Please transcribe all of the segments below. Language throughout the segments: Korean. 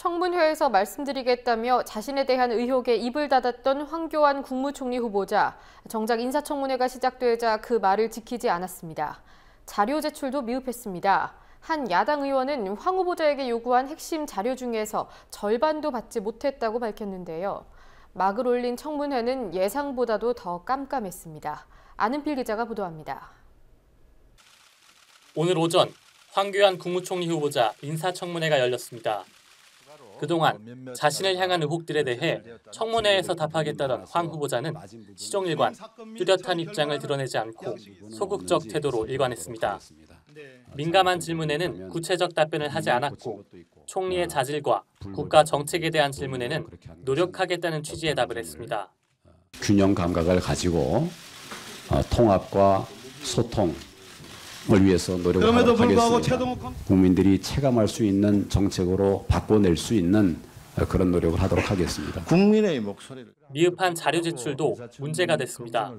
청문회에서 말씀드리겠다며 자신에 대한 의혹에 입을 닫았던 황교안 국무총리 후보자. 정작 인사청문회가 시작되자 그 말을 지키지 않았습니다. 자료 제출도 미흡했습니다. 한 야당 의원은 황 후보자에게 요구한 핵심 자료 중에서 절반도 받지 못했다고 밝혔는데요. 막을 올린 청문회는 예상보다도 더 깜깜했습니다. 아는필 기자가 보도합니다. 오늘 오전 황교안 국무총리 후보자 인사청문회가 열렸습니다. 그동안 자신을 향한 의혹들에 대해 청문회에서 답하겠다던 황 후보자는 시종일관 뚜렷한 입장을 드러내지 않고 소극적 태도로 일관했습니다. 민감한 질문에는 구체적 답변을 하지 않았고 총리의 자질과 국가 정책에 대한 질문에는 노력하겠다는 취지의 답을 했습니다. 균형 감각을 가지고 어, 통합과 소통을 위해서 노력을 그럼에도 하도록 불구하고 하겠습니다. 국민들이 체감할 수 있는 정책으로 바꿔낼 수 있는 어, 그런 노력을 하도록 하겠습니다. 국민의 목소리를 미흡한 자료 제출도 문제가 됐습니다.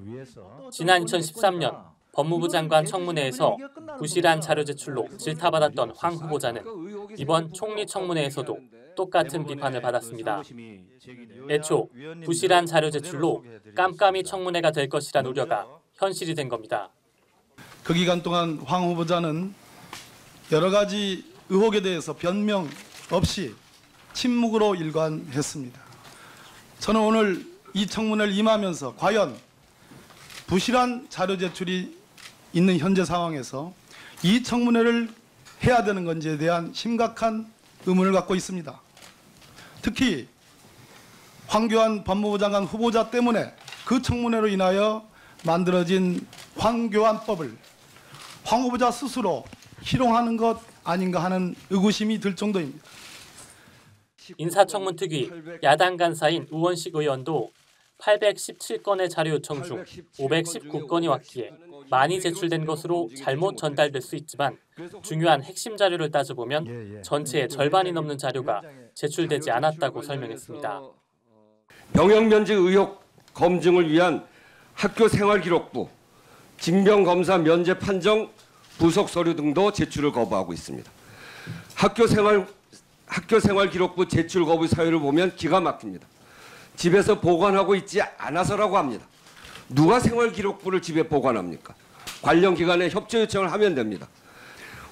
지난 2013년 법무부 장관 청문회에서 부실한 자료 제출로 질타받았던 황 후보자는 이번 총리 청문회에서도 똑같은 비판을 받았습니다. 애초 부실한 자료 제출로 깜깜이 청문회가 될 것이란 우려가 현실이 된 겁니다. 그 기간 동안 황 후보자는 여러 가지 의혹에 대해서 변명 없이 침묵으로 일관했습니다. 저는 오늘 이 청문회를 임하면서 과연 부실한 자료 제출이 있는 현재 상황에서 이 청문회를 해야 되는 건지에 대한 심각한 의문을 갖고 있습니다. 특히 황교안 법무부 장관 후보자 때문에 그 청문회로 인하여 만들어진 황교안법을 황 후보자 스스로 희롱하는 것 아닌가 하는 의구심이 들 정도입니다. 인사청문 특위 야당 간사인 우원식 의원도 817건의 자료 요청 중 519건이 왔기에 많이 제출된 것으로 잘못 전달될 수 있지만 중요한 핵심 자료를 따져보면 전체의 절반이 넘는 자료가 제출되지 않았다고 설명했습니다. 병역 면제 의혹 검증을 위한 학교 생활 기록부, 징병검사 면제 판정 부속 서류 등도 제출을 거부하고 있습니다. 학교 생활 학교 생활 기록부 제출 거부 사유를 보면 기가 막힙니다. 집에서 보관하고 있지 않아서라고 합니다. 누가 생활 기록부를 집에 보관합니까? 관련 기관에 협조 요청을 하면 됩니다.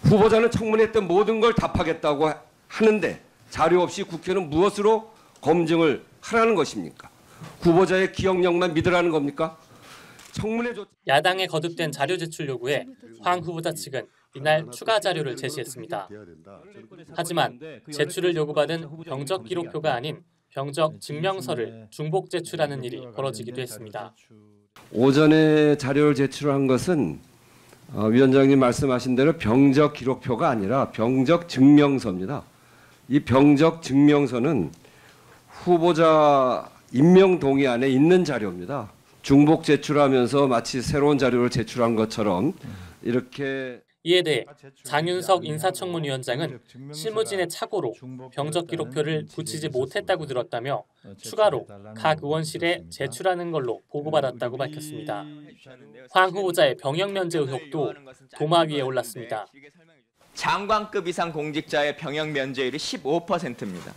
후보자는 청문회 때 모든 걸 답하겠다고 하는데 자료 없이 국회는 무엇으로 검증을 하라는 것입니까? 후보자의 기억력만 믿으라는 겁니까? 청문회 조... 야당의 거듭된 자료 제출 요구에 황 후보자 측은 이날 추가 자료를 제시했습니다. 하지만 제출을 요구받은 병적 기록표가 아닌 병적 증명서를 중복 제출하는 일이 벌어지기도 했습니다. 오전에 자료를 제출한 것은 어, 위원장님 말씀하신 대로 병적 기록표가 아니라 병적 증명서입니다. 이 병적 증명서는 후보자 임명 동의 안에 있는 자료입니다. 중복 제출하면서 마치 새로운 자료를 제출한 것처럼 이렇게 이에 대해 장윤석 인사청문위원장은 실무진의 착오로 병적 기록표를 붙이지 못했다고 들었다며 추가로 각 의원실에 제출하는 걸로 보고받았다고 밝혔습니다. 황 후보자의 병역 면제 의혹도 도마 위에 올랐습니다. 장관급 이상 공직자의 병역 면제율이 15%입니다.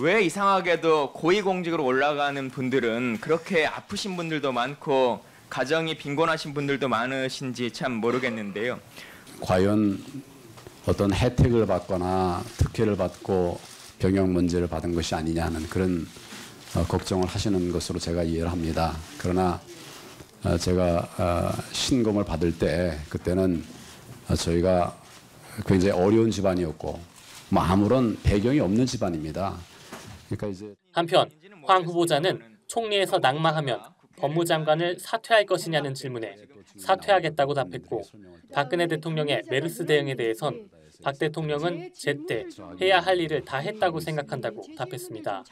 왜 이상하게도 고위공직으로 올라가는 분들은 그렇게 아프신 분들도 많고 가정이 빈곤하신 분들도 많으신지 참 모르겠는데요. 과연 어떤 혜택을 받거나 특혜를 받고 병역 문제를 받은 것이 아니냐 하는 그런 어, 걱정을 하시는 것으로 제가 이해를 합니다. 그러나 어, 제가 어, 신검을 받을 때 그때는 어, 저희가 굉장히 어려운 집안이었고 뭐 아무런 배경이 없는 집안입니다. 그러니까 한편 황 후보자는 총리에서 낙마하면 법무장관을 사퇴할 것이냐는 질문에 사퇴하겠다고 답했고 박근혜 대통령의 메르스 대응에 대해선 박 대통령은 제때 해야 할 일을 다 했다고 생각한다고 답했습니다.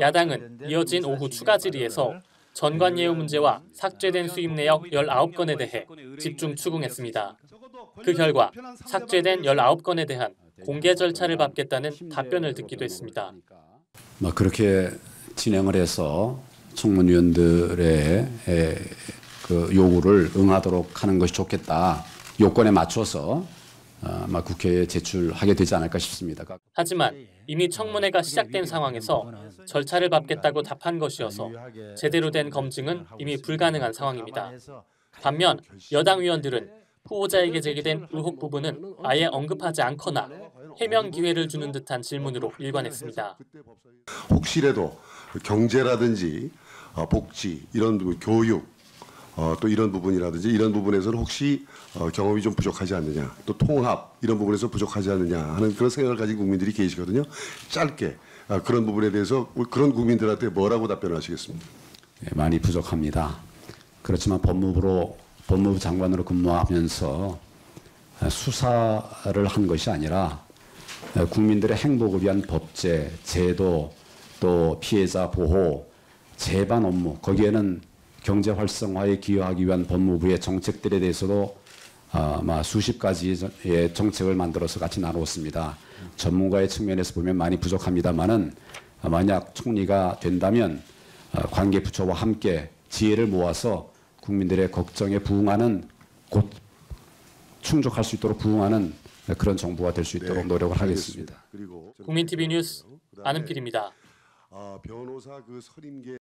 야당은 이어진 오후 추가 질의에서 전관 예우 문제와 삭제된 수입 내역 19건에 대해 집중 추궁했습니다. 그 결과 삭제된 19건에 대한 공개 절차를 밟겠다는 답변을 듣기도 했습니다. 뭐 그렇게 진행을 해서 청문위원들의 에, 그 요구를 응하도록 하는 것이 좋겠다. 요건에 맞춰서 아마 국회에 제출하게 되지 않을까 싶습니다. 하지만 이미 청문회가 시작된 상황에서 절차를 밟겠다고 답한 것이어서 제대로 된 검증은 이미 불가능한 상황입니다. 반면 여당 의원들은 후보자에게 제기된 의혹 부분은 아예 언급하지 않거나 해명 기회를 주는 듯한 질문으로 일관했습니다. 혹시라도 경제라든지 어, 복지 이런 교육 어, 또 이런 부분이라든지 이런 부분에서는 혹시 어, 경험이 좀 부족하지 않느냐 또 통합 이런 부분에서 부족하지 않느냐 하는 그런 생각을 가진 국민들이 계시거든요. 짧게 아, 그런 부분에 대해서 그런 국민들한테 뭐라고 답변하시겠습니다. 예, 많이 부족합니다. 그렇지만 법무부로 법무부 장관으로 근무하면서 수사를 한 것이 아니라 국민들의 행복을 위한 법제, 제도, 또 피해자 보호, 재반 업무 거기에는 경제 활성화에 기여하기 위한 법무부의 정책들에 대해서도 아마 수십 가지의 정책을 만들어서 같이 나누었습니다. 전문가의 측면에서 보면 많이 부족합니다만은 만약 총리가 된다면 어, 관계 부처와 함께 지혜를 모아서 국민들의 걱정에 부응하는 곧 충족할 수 있도록 부응하는 그런 정부가 될 수 있도록 노력을 하겠습니다. 그리고 국민 TV 뉴스 안은필입니다. 아, 변호사 그 선임계